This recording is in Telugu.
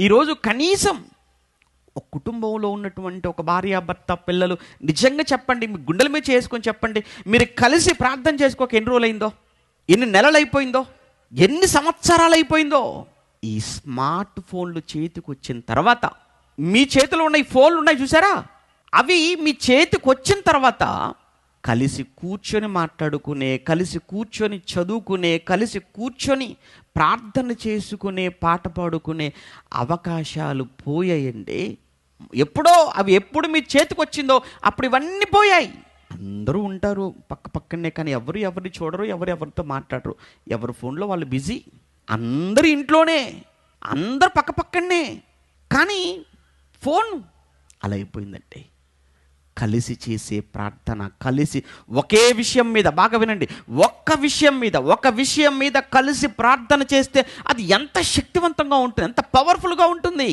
ఈరోజు కనీసం ఒక కుటుంబంలో ఉన్నటువంటి ఒక భార్య భర్త పిల్లలు నిజంగా చెప్పండి మీ గుండెల మీద చేసుకొని చెప్పండి మీరు కలిసి ప్రార్థన చేసుకోక ఎన్ని రోజులు అయిందో ఎన్ని నెలలు అయిపోయిందో? ఎన్ని సంవత్సరాలు అయిపోయిందో? ఈ స్మార్ట్ ఫోన్లు చేతికి వచ్చిన తర్వాత మీ చేతిలో ఉన్న ఈ ఫోన్లు ఉన్నాయి చూసారా? అవి మీ చేతికి వచ్చిన తర్వాత కలిసి కూర్చొని మాట్లాడుకునే కలిసి కూర్చొని చదువుకునే కలిసి కూర్చొని ప్రార్థన చేసుకునే పాట పాడుకునే అవకాశాలు పోయాయండి. ఎప్పుడో అవి ఎప్పుడు మీ చేతికి వచ్చిందో అప్పుడు ఇవన్నీ పోయాయి. అందరూ ఉంటారు పక్క పక్కనే కానీ ఎవరు ఎవరిని చూడరు ఎవరు ఎవరితో మాట్లాడరు. ఎవరి ఫోన్లో వాళ్ళు బిజీ. అందరు ఇంట్లోనే అందరు పక్క పక్కనే. కానీ ఫోన్ అలా అయిపోయిందంటే కలిసి చేసే ప్రార్థన కలిసి ఒకే విషయం మీద బాగా వినండి. ఒక్క విషయం మీద ఒక విషయం మీద కలిసి ప్రార్థన చేస్తే అది ఎంత శక్తివంతంగా ఉంటుంది ఎంత పవర్ఫుల్గా ఉంటుంది.